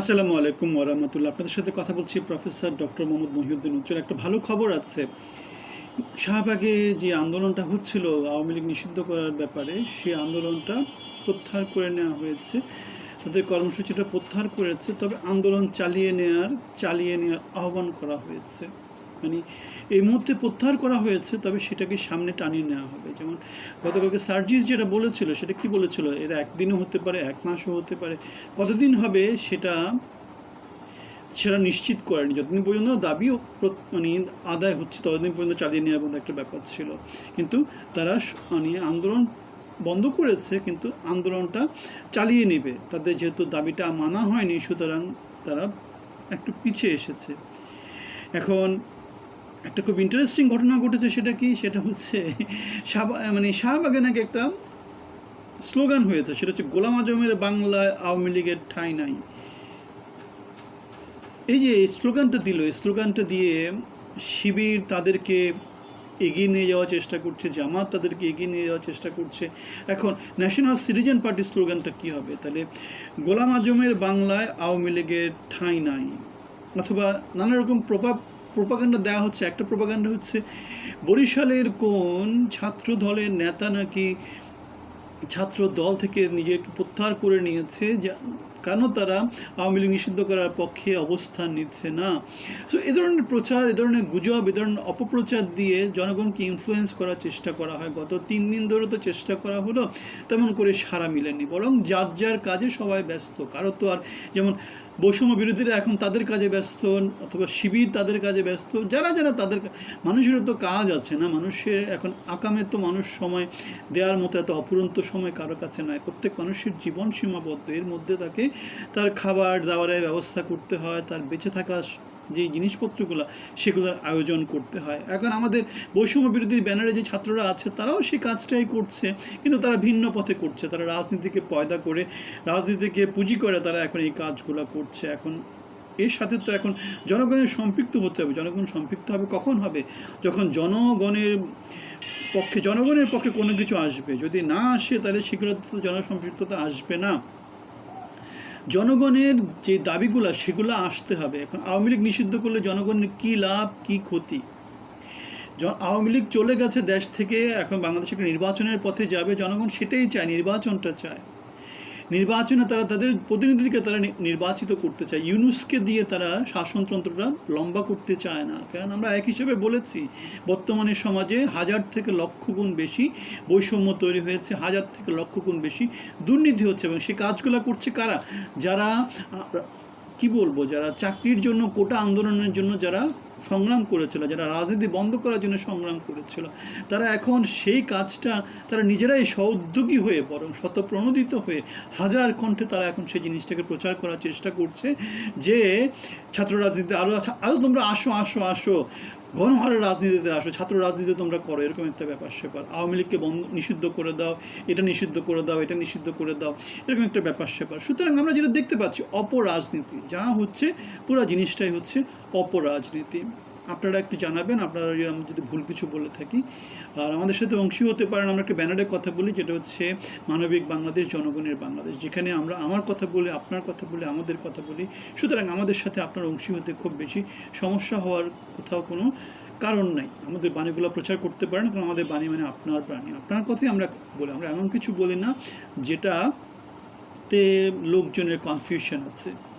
আসসালামু আলাইকুম ওরহামতুল্লাহ আপনাদের সাথে কথা বলছি প্রফেসর ডক্টর মোহাম্মদ মহিউদ্দিন উজ্জ্বল। একটা ভালো খবর আছে। শাহবাগে যে আন্দোলনটা হচ্ছিল, আওয়ামী লীগ নিষিদ্ধ করার ব্যাপারে, সে আন্দোলনটা প্রত্যাহার করে নেওয়া হয়েছে। তাদের কর্মসূচিটা প্রত্যাহার করেছে, তবে আন্দোলন চালিয়ে নেওয়ার চালিয়ে নেওয়ার আহ্বান করা হয়েছে। মানে এই মুহূর্তে প্রত্যাহার করা হয়েছে, তবে সেটাকে সামনে টানিয়ে নেওয়া হবে। যেমন গতকালকে সার্জিস যেটা বলেছিল, সেটা কি বলেছিল? এরা একদিনও হতে পারে, এক মাসও হতে পারে। কতদিন হবে সেটা সেটা নিশ্চিত করেনি। যতদিন পর্যন্ত দাবিও মানে আদায় হচ্ছে, ততদিন পর্যন্ত চালিয়ে নেওয়ার মতো একটা ব্যাপার ছিল। কিন্তু তারা মানে আন্দোলন বন্ধ করেছে, কিন্তু আন্দোলনটা চালিয়ে নেবে। তাদের যেহেতু দাবিটা মানা হয়নি, সুতরাং তারা একটু পিছিয়ে এসেছে। এখন একটা খুব ইন্টারেস্টিং ঘটনা ঘটেছে, সেটা কি? সেটা হচ্ছে শাহবা মানে শাহবাগে নাকি একটা স্লোগান হয়েছে, সেটা হচ্ছে গোলাম আজমের বাংলায় আওয়ামী লীগের ঠাঁই নাই। এই যে স্লোগানটা দিল, এই স্লোগানটা দিয়ে শিবির তাদেরকে এগিয়ে নিয়ে যাওয়ার চেষ্টা করছে, জামাত তাদেরকে এগিয়ে নিয়ে যাওয়ার চেষ্টা করছে। এখন ন্যাশনাল সিটিজেন পার্টির স্লোগানটা কি হবে? তাহলে গোলাম আজমের বাংলায় আওয়ামী লীগের ঠাঁই নাই, অথবা নানা রকম প্রভাব প্রোপাগান্ডা দেওয়া হচ্ছে, একটা প্রোপাগান্ডা হচ্ছে, বরিশালের কোন ছাত্র দলের নেতা নাকি ছাত্র দল থেকে নিজেকে প্রত্যাহার করে নিয়েছে কেন তারা আওয়ামী লীগ নিষিদ্ধ করার পক্ষে অবস্থান নিচ্ছে না? সো এ ধরনের প্রচার, এ ধরনের গুজব, এ ধরনের অপপ্রচার দিয়ে জনগণকে ইনফ্লুয়েন্স করার চেষ্টা করা হয়। গত তিন দিন ধরে তো চেষ্টা করা হলো, তেমন করে সারা মিলেনি। বরং যার যার কাজে সবাই ব্যস্ত। কারও তো আর যেমন বৈষম্য বিরোধীরা এখন তাদের কাজে ব্যস্ত, অথবা শিবির তাদের কাজে ব্যস্ত, যারা যারা তাদের মানুষের তো কাজ আছে না? মানুষের এখন আকামে তো মানুষ সময় দেওয়ার মতো এত অপুরন্ত সময় কারও কাছে নয় প্রত্যেক মানুষের জীবন সীমাবদ্ধ। এর মধ্যে তাকে তার খাবার দাবারের ব্যবস্থা করতে হয়, তার বেঁচে থাকা যে জিনিসপত্রগুলো সেগুলোর আয়োজন করতে হয়। এখন আমাদের বৈষম্য বিরোধী ব্যানারে যে ছাত্ররা আছে, তারাও সেই কাজটাই করছে, কিন্তু তারা ভিন্ন পথে করছে। তারা রাজনীতিকে পয়দা করে, রাজনীতিকে পুঁজি করে তারা এখন এই কাজগুলো করছে। এখন এর সাথে তো এখন জনগণের সম্পৃক্ত হতে হবে। জনগণ সম্পৃক্ত হবে কখন হবে? যখন জনগণের পক্ষে জনগণের পক্ষে কোনো কিছু আসবে। যদি না আসে, তাহলে সেগুলো তো জনসম্পৃক্ততা আসবে না। জনগণের যে দাবিগুলো, সেগুলো আসতে হবে। এখন আওয়ামী লীগ নিষিদ্ধ করলে জনগণের কি লাভ, কি ক্ষতি? আওয়ামী লীগ চলে গেছে দেশ থেকে, এখন বাংলাদেশ নির্বাচনের পথে যাবে, জনগণ সেটাই চায়, নির্বাচনটা চায়। নির্বাচনে তারা তাদের প্রতিনিধিকে তারা নির্বাচিত করতে চায়। ইউনুসকে দিয়ে তারা শাসনতন্ত্রটা লম্বা করতে চায় না। কারণ আমরা এক হিসেবে বলেছি, বর্তমানে সমাজে হাজার থেকে লক্ষ গুণ বেশি বৈষম্য তৈরি হয়েছে, হাজার থেকে লক্ষ গুণ বেশি দুর্নীতি হচ্ছে এবং সেই কাজগুলো করছে কারা? যারা কি বলব? যারা চাকরির জন্য কোটা আন্দোলনের জন্য যারা সংগ্রাম করেছিল, যারা রাজনীতি বন্ধ করার জন্য সংগ্রাম করেছিল, তারা এখন সেই কাজটা তারা নিজেরাই সউদ্যোগী হয়ে বরং শতপ্রণোদিত হয়ে হাজার কণ্ঠে তারা এখন সেই জিনিসটাকে প্রচার করার চেষ্টা করছে যে ছাত্র রাজনীতি আরও আরও তোমরা আসো আসো আসো। গণহারে রাজনীতিতে আসো, ছাত্র রাজনীতি তোমরা করো, এরকম একটা ব্যাপার স্যাপার আওয়ামী লীগকে বন্ধ, নিষিদ্ধ করে দাও, এটা নিষিদ্ধ করে দাও, এটা নিষিদ্ধ করে দাও, এরকম একটা ব্যাপার স্যাপার সুতরাং আমরা যেটা দেখতে পাচ্ছি, অপরাজনীতি, যা হচ্ছে পুরো জিনিসটাই হচ্ছে অপরাজনীতি। আপনারা একটু জানাবেন, আপনারা যদি আমি যদি ভুল কিছু বলে থাকি। আর আমাদের সাথে অংশী হতে পারেন, আমরা একটা ব্যানারের কথা বলি, যেটা হচ্ছে মানবিক বাংলাদেশ, জনগণের বাংলাদেশ। যেখানে আমরা আমার কথা বলি, আপনার কথা বলি, আমাদের কথা বলি। সুতরাং আমাদের সাথে আপনার অংশী হতে খুব বেশি সমস্যা হওয়ার কোথাও কোনো কারণ নাই। আমাদের বাণীগুলো প্রচার করতে পারেন, কারণ আমাদের বাণী মানে আপনার প্রাণী আপনার কথাই আমরা বলি, আমরা এমন কিছু বলি না, যেটাতে লোকজনের কনফিউশন আছে।